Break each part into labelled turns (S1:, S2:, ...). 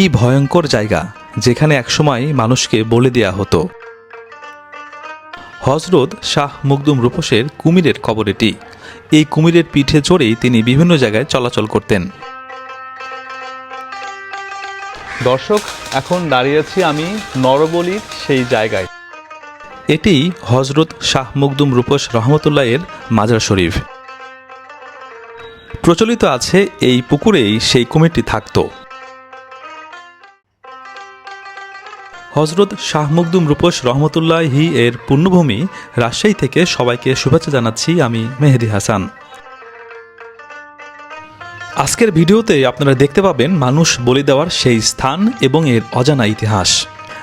S1: কি ভয়ঙ্কর জায়গা যেখানে একসময় মানুষকে বলে দেয়া হতো। হজরত শাহ মুকদুম রূপসের কুমিরের কবর এটি। এই কুমিরের পিঠে চড়েই তিনি বিভিন্ন জায়গায় চলাচল করতেন।
S2: দর্শক, এখন দাঁড়িয়ে আছি আমি নরবলির সেই জায়গায়।
S1: এটি হজরত শাহ মুকদুম রূপস রহমতুল্লাহ এর মাজার শরীফ। প্রচলিত আছে এই পুকুরেই সেই কুমিরটি থাকত। হজরত শাহ মুকদুম রূপস রহমতুল্লাহ এর পূর্ণভূমি রাজশাহী থেকে সবাইকে শুভেচ্ছা জানাচ্ছি আমি মেহেদি হাসান। আজকের ভিডিওতে আপনারা দেখতে পাবেন মানুষ বলি দেওয়ার সেই স্থান এবং এর অজানা ইতিহাস।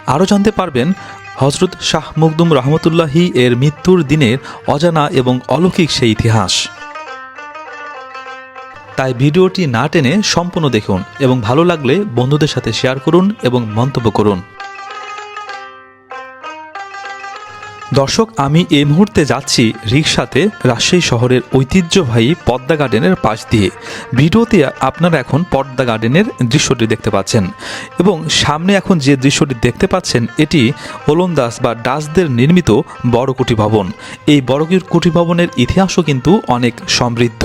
S1: আরও জানতে পারবেন, হজরত শাহ মুকদুম রহমতুল্লাহি এর মৃত্যুর দিনের অজানা এবং অলৌকিক সেই ইতিহাস। তাই ভিডিওটি না টেনে সম্পূর্ণ দেখুন এবং ভালো লাগলে বন্ধুদের সাথে শেয়ার করুন এবং মন্তব্য করুন। দর্শক, আমি এই মুহূর্তে যাচ্ছি রিক্সাতে রাজশাহী শহরের ঐতিহ্যবাহী পদ্মা গার্ডেনের পাশ দিয়ে। ভিডিওতে আপনারা এখন পদ্মা গার্ডেনের দৃশ্যটি দেখতে পাচ্ছেন এবং সামনে এখন যে দৃশ্যটি দেখতে পাচ্ছেন, এটি ওলন্দাজ বা ডাচদের নির্মিত বড় কুটি ভবন। এই বড় কুটি ভবনের ইতিহাসও কিন্তু অনেক সমৃদ্ধ।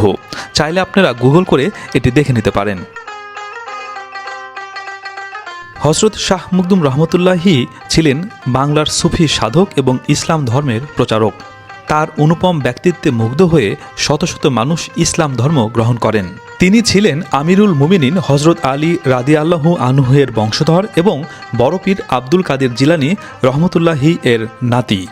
S1: চাইলে আপনারা গুগল করে এটি দেখে নিতে পারেন। হজরত শাহ মুকদুম রহমতুল্লাহি ছিলেন বাংলার সুফি সাধক এবং ইসলাম ধর্মের প্রচারক। তার অনুপম ব্যক্তিত্বে মুগ্ধ হয়ে শত শত মানুষ ইসলাম ধর্ম গ্রহণ করেন। তিনি ছিলেন আমিরুল মুমিনিন হজরত আলী রাদি আল্লাহু আনহুয়ের বংশধর এবং বড়পীর আব্দুল কাদের জিলানি রহমতুল্লাহি এর নাতি।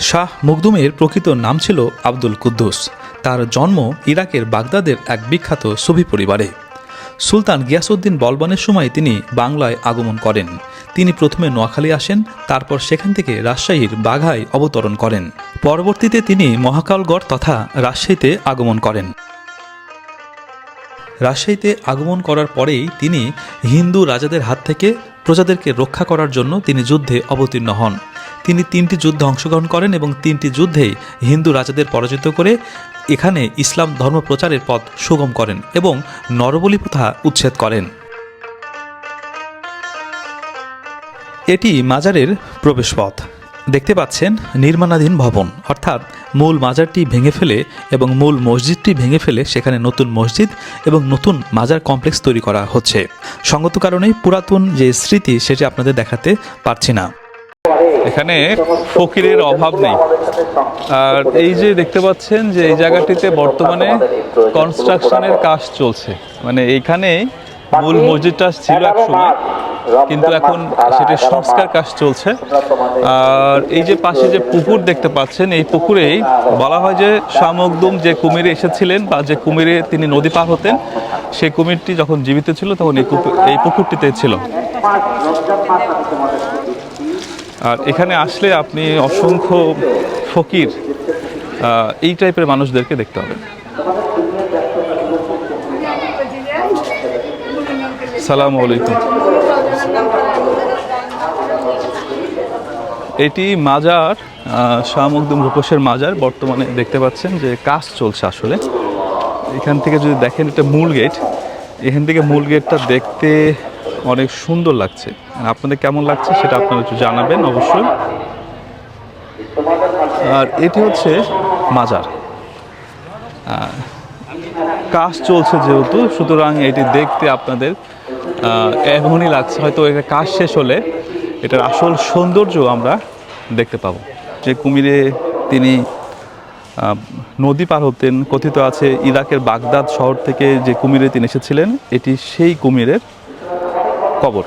S1: শাহ মুকদুমের প্রকৃত নাম ছিল আব্দুল কুদ্দুস। তার জন্ম ইরাকের বাগদাদের এক বিখ্যাত সুফি পরিবারে। সুলতান গিয়াসউদ্দিন বলবানের সময় তিনি বাংলায় আগমন করেন। তিনি প্রথমে নোয়াখালী আসেন, তারপর সেখান থেকে রাজশাহীর বাঘায় অবতরণ করেন। পরবর্তীতে তিনি মহাকালগড় তথা রাজশাহীতে আগমন করেন। রাজশাহীতে আগমন করার পরেই তিনি হিন্দু রাজাদের হাত থেকে প্রজাদেরকে রক্ষা করার জন্য তিনি যুদ্ধে অবতীর্ণ হন। তিনি তিনটি যুদ্ধে অংশগ্রহণ করেন এবং তিনটি যুদ্ধেই হিন্দু রাজাদের পরাজিত করে এখানে ইসলাম ধর্ম প্রচারের পথ সুগম করেন এবং নরবলি প্রথা উচ্ছেদ করেন। এটি মাজারের প্রবেশপথ। দেখতে পাচ্ছেন নির্মাণাধীন ভবন, অর্থাৎ মূল মাজারটি ভেঙে ফেলে এবং মূল মসজিদটি ভেঙে ফেলে সেখানে নতুন মসজিদ এবং নতুন মাজার কমপ্লেক্স তৈরি করা হচ্ছে। সঙ্গত কারণেই পুরাতন যে স্মৃতি, সেটি আপনাদের দেখাতে পারছি না।
S2: এখানে ফকিরের অভাব নেই। আর এই যে দেখতে পাচ্ছেন যে এই জায়গাটিতে বর্তমানে কনস্ট্রাকশনের কাজ চলছে। মানে এইখানে মূল মসজিদটা ছিল এক সময় কিন্তু এখন সেটা সংস্কার কাজ চলছে। আর এই যে পাশে যে পুকুর দেখতে পাচ্ছেন এই পুকুরেই বলা হয় যে শামকদুম যে কুমিরে এসেছিলেন বা যে কুমিরে তিনি নদী পার হতেন সেই কুমিরটি যখন জীবিত ছিল তখন এই এই পুকুরটিতে ছিল। আর এখানে আসলে আপনি অসংখ্য ফকির এই টাইপের মানুষদেরকে দেখতে পাবেন সালাম আলাইকুম। এটি মাজার শাহ মখদুম রূপসের মাজার। বর্তমানে দেখতে পাচ্ছেন যে কাজ চলছে আসলে। এখান থেকে যদি দেখেন, এটা মূল গেট এখান থেকে মূল গেটটা দেখতে অনেক সুন্দর লাগছে। আপনাদের কেমন লাগছে সেটা আপনারা একটু জানাবেন অবশ্যই। আর এটি হচ্ছে মাজার। কাজ চলছে যেহেতু, সুতরাং এটি দেখতে আপনাদের এমনই লাগছে, হয়তো এটা কাজ শেষ হলে এটার আসল সৌন্দর্য আমরা দেখতে পাবো। যে কুমিরে তিনি নদী পার হতেন, কথিত আছে ইরাকের বাগদাদ শহর থেকে যে কুমিরে তিনি এসেছিলেন, এটি সেই কুমিরের কবর।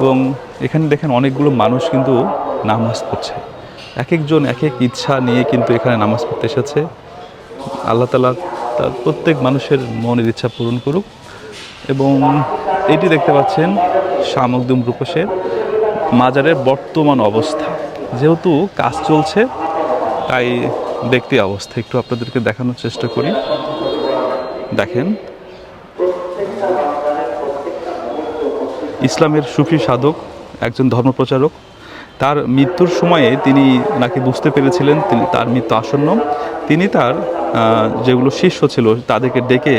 S2: এবং এখানে দেখেন অনেকগুলো মানুষ কিন্তু নামাজ পড়ছে। এক একজন এক এক ইচ্ছা নিয়ে কিন্তু এখানে নামাজ পড়তে এসেছে। আল্লাহ তালা তার প্রত্যেক মানুষের মনের ইচ্ছা পূরণ করুক। এবং এটি দেখতে পাচ্ছেন শামকদুম রূপসের মাজারের বর্তমান অবস্থা। যেহেতু কাজ চলছে, তাই দেখতে অবস্থা। একটু আপনাদেরকে দেখানোর চেষ্টা করি। দেখেন ইসলামের সুফি সাধক, একজন ধর্মপ্রচারক। তার মৃত্যুর সময়ে তিনি নাকি বুঝতে পেরেছিলেন তিনি তার মৃত্যু আসন্ন। তিনি তার যেগুলো শিষ্য ছিল তাদেরকে ডেকে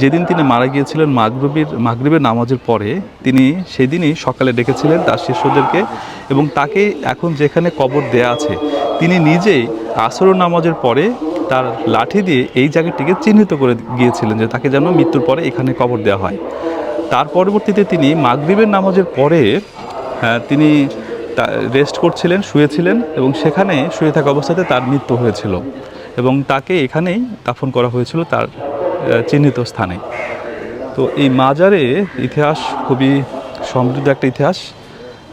S2: যেদিন তিনি মারা গিয়েছিলেন মাগরবির, মাগরিবের নামাজের পরে, তিনি সেদিনই সকালে ডেকেছিলেন তার শিষ্যদেরকে এবং তাকে এখন যেখানে কবর দেয়া আছে, তিনি নিজেই আসর নামাজের পরে তার লাঠি দিয়ে এই জায়গাটিকে চিহ্নিত করে গিয়েছিলেন যে তাকে যেন মৃত্যুর পরে এখানে কবর দেওয়া হয়। তার পরবর্তীতে তিনি মাগরিবের নামাজের পরে আহ, তিনি রেস্ট করছিলেন শুয়েছিলেন এবং সেখানে শুয়ে থাকা অবস্থাতে তার মৃত্যু হয়েছিল এবং তাকে এখানেই দাফন করা হয়েছিল তার চিহ্নিত স্থানে। তো এই মাজারে ইতিহাস খুবই সমৃদ্ধ একটা ইতিহাস।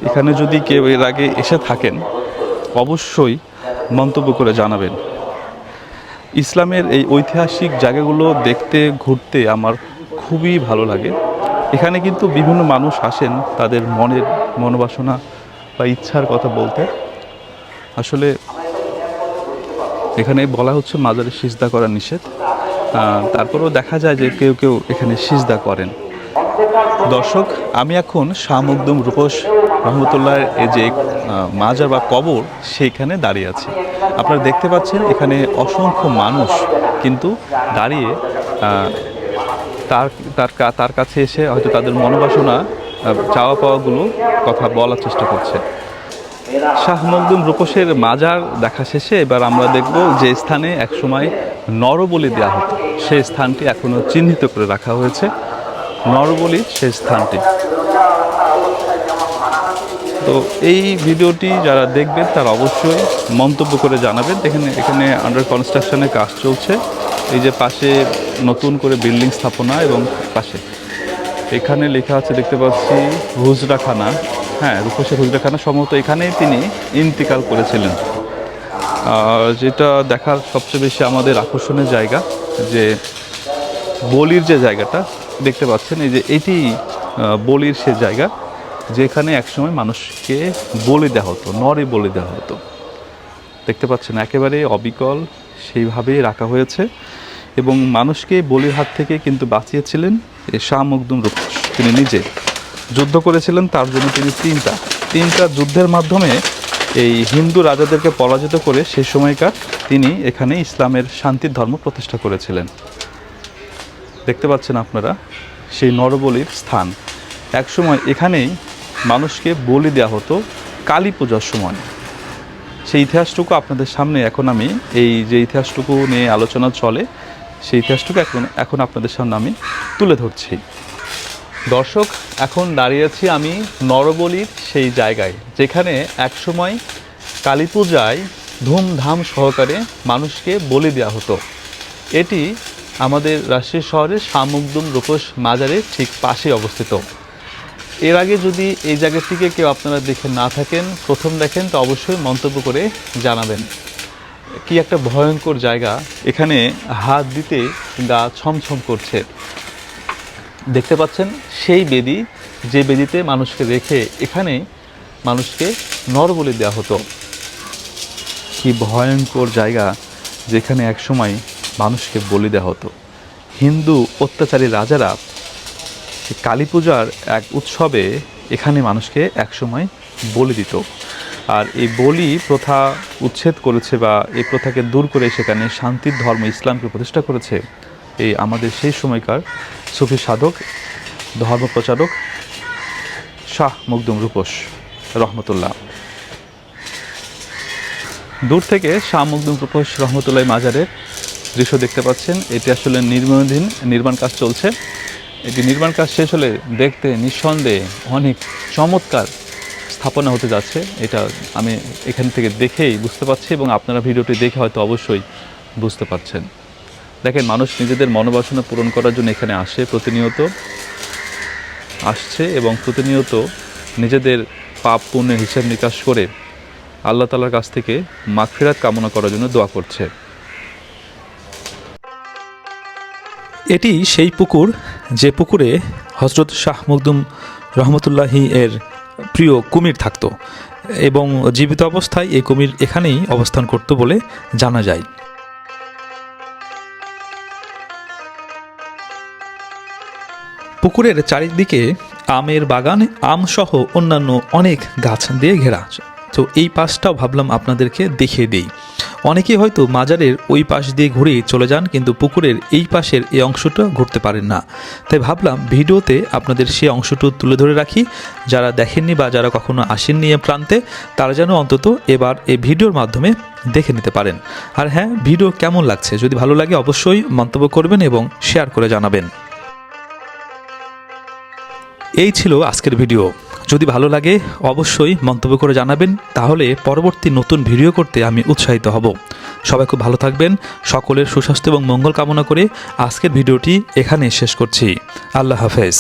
S2: এখানে যদি কেউ এর আগে এসে থাকেন অবশ্যই মন্তব্য করে জানাবেন। ইসলামের এই ঐতিহাসিক জায়গাগুলো দেখতে ঘুরতে আমার খুবই ভালো লাগে। এখানে কিন্তু বিভিন্ন মানুষ আসেন তাদের মনের মনোবাসনা বা ইচ্ছার কথা বলতে। আসলে এখানে বলা হচ্ছে মাজারে সিজদা করা নিষেধ। তারপরেও দেখা যায় যে কেউ কেউ এখানে সিজদা করেন। দর্শক, আমি এখন শাহ মুকদুম রূপস রহমতুল্লাহ এই যে মাজার বা কবর, সেইখানে দাঁড়িয়ে আছি। আপনারা দেখতে পাচ্ছেন এখানে অসংখ্য মানুষ কিন্তু দাঁড়িয়ে তার তার তার কাছে এসে হয়তো তাদের মনোবাসনা চাওয়া পাওয়াগুলো কথা বলার চেষ্টা করছে। শাহ মকদুম রূপসের মাজার দেখা শেষে এবার আমরা দেখব যে স্থানে একসময় নরবলি দেওয়া হতো। সেই স্থানটি এখনও চিহ্নিত করে রাখা হয়েছে। নরবলির সেই স্থানটি। তো এই ভিডিওটি যারা দেখবেন তারা অবশ্যই মন্তব্য করে জানাবেন। এখানে এখানে আন্ডার কনস্ট্রাকশনের কাজ চলছে। এই যে পাশে নতুন করে বিল্ডিং স্থাপনা এবং পাশে। এখানে লেখা আছে, দেখতে পাচ্ছি, হুজরাখানা। হ্যাঁ রূপসের হুজরাখানা। সম্ভবত এখানেই তিনি ইন্তিকাল করেছিলেন। যেটা দেখার সবচেয়ে বেশি আমাদের আকর্ষণের জায়গা, যে বলির যে জায়গাটা, দেখতে পাচ্ছেন, এই যে এটি বলির সে জায়গা। যেখানে একসময় মানুষকে বলে দেওয়া হতো, নরে বলে দেওয়া হতো। দেখতে পাচ্ছেন, একেবারে অবিকল সেইভাবেই রাখা হয়েছে এবং মানুষকে বলির হাত থেকে কিন্তু বাঁচিয়েছিলেন শাহ মকদুম রূপস তিনি নিজে যুদ্ধ করেছিলেন, তার জন্য তিনি তিনটা তিনটা যুদ্ধের মাধ্যমে এই হিন্দু রাজাদেরকে পরাজিত করে সেই সময়কার তিনি এখানে ইসলামের শান্তির ধর্ম প্রতিষ্ঠা করেছিলেন। দেখতে পাচ্ছেন আপনারা সেই নরবলির স্থান। একসময় এখানেই মানুষকে বলি দেওয়া হতো কালী পূজার সময়। সেই ইতিহাসটুকু আপনাদের সামনে এখন আমি, এই যে ইতিহাসটুকু নিয়ে আলোচনা চলে, সেই ইতিহাসটুকু এখন এখন আপনাদের সামনে আমি তুলে ধরছি। দর্শক, এখন দাঁড়িয়ে আছি আমি নরবলির সেই জায়গায়, যেখানে একসময় কালী পূজায় ধুমধাম সহকারে মানুষকে বলি দেওয়া হতো। এটি আমাদের রাজশাহী শহরের শামুকদুম রূপস মাজারের ঠিক পাশে অবস্থিত। এর আগে যদি এই জায়গাটিকে কেউ আপনারা দেখে না থাকেন, প্রথম দেখেন, তো অবশ্যই মন্তব্য করে জানাবেন। কি একটা ভয়ঙ্কর জায়গা। এখানে হাত দিতে গা ছমছম করছে। দেখতে পাচ্ছেন, সেই বেদি, যে বেদিতে মানুষকে রেখে এখানে মানুষকে নর নরবলি দেওয়া হতো। কি ভয়ঙ্কর জায়গা, যেখানে একসময় মানুষকে বলি দেওয়া হতো। হিন্দু অত্যাচারী রাজারা কালী পূজার এক উৎসবে এখানে মানুষকে একসময় বলি দিত। আর এই বলি প্রথা উচ্ছেদ করেছে বা এই প্রথাকে দূর করে সেখানে শান্তির ধর্ম, ইসলামকে প্রতিষ্ঠা করেছে এই আমাদের সেই সময়কার সুফি সাধক ধর্ম প্রচারক শাহ মুকদুম রূপস, রহমতুল্লাহ। দূর থেকে শাহ মুকদুম রূপস, রহমতুল্লাহ মাজারের দৃশ্য দেখতে পাচ্ছেন। এটি আসলে নির্মাণাধীন নির্মাণ কাজ চলছে। এটি নির্মাণ কাজ শেষ হলে দেখতে নিঃসন্দেহে অনেক চমৎকার স্থাপনা হতে যাচ্ছে। এটা আমি এখান থেকে দেখেই বুঝতে পারছি এবং আপনারা ভিডিওটি দেখে হয়তো অবশ্যই বুঝতে পারছেন। দেখেন, মানুষ নিজেদের মনোবাসনা পূরণ করার জন্য এখানে আসে, প্রতিনিয়ত আসছে এবং প্রতিনিয়ত নিজেদের পাপ পুণ্যের হিসাব নিকাশ করে আল্লাহ তালার কাছ থেকে মাগফিরাত কামনা করার জন্য দোয়া করছে।
S1: এটি সেই পুকুর যে পুকুরে হজরত শাহ মকদুম রহমতুল্লাহি এর প্রিয় কুমির থাকতো এবং জীবিত অবস্থায় এই কুমির এখানেই অবস্থান করত বলে জানা যায়। পুকুরের চারিদিকে আমের বাগান, আমসহ অন্যান্য অনেক গাছ দিয়ে ঘেরা তো এই পাশটাও ভাবলাম আপনাদেরকে দেখিয়ে দিই। অনেকেই হয়তো মাজারের ওই পাশ দিয়ে ঘুরে চলে যান, কিন্তু পুকুরের এই পাশের এই অংশটা ঘুরতে পারেন না। তাই ভাবলাম ভিডিওতে আপনাদের সেই অংশটু তুলে ধরে রাখি। যারা দেখেননি বা যারা কখনো আসেননি এ প্রান্তে, তারা যেন অন্তত এবার এই ভিডিওর মাধ্যমে দেখে নিতে পারেন। আর হ্যাঁ ভিডিও কেমন লাগছে? যদি ভালো লাগে অবশ্যই মন্তব্য করবেন এবং শেয়ার করে জানাবেন। এই ছিল আজকের ভিডিও। যদি ভালো লাগে, অবশ্যই মন্তব্য করে জানাবেন। তাহলে পরবর্তী নতুন ভিডিও করতে আমি উৎসাহিত হব। সবাই খুব ভালো থাকবেন, সকলের সুস্বাস্থ্য এবং মঙ্গল কামনা করে আজকের ভিডিওটি এখানে শেষ করছি। আল্লাহ হাফেজ।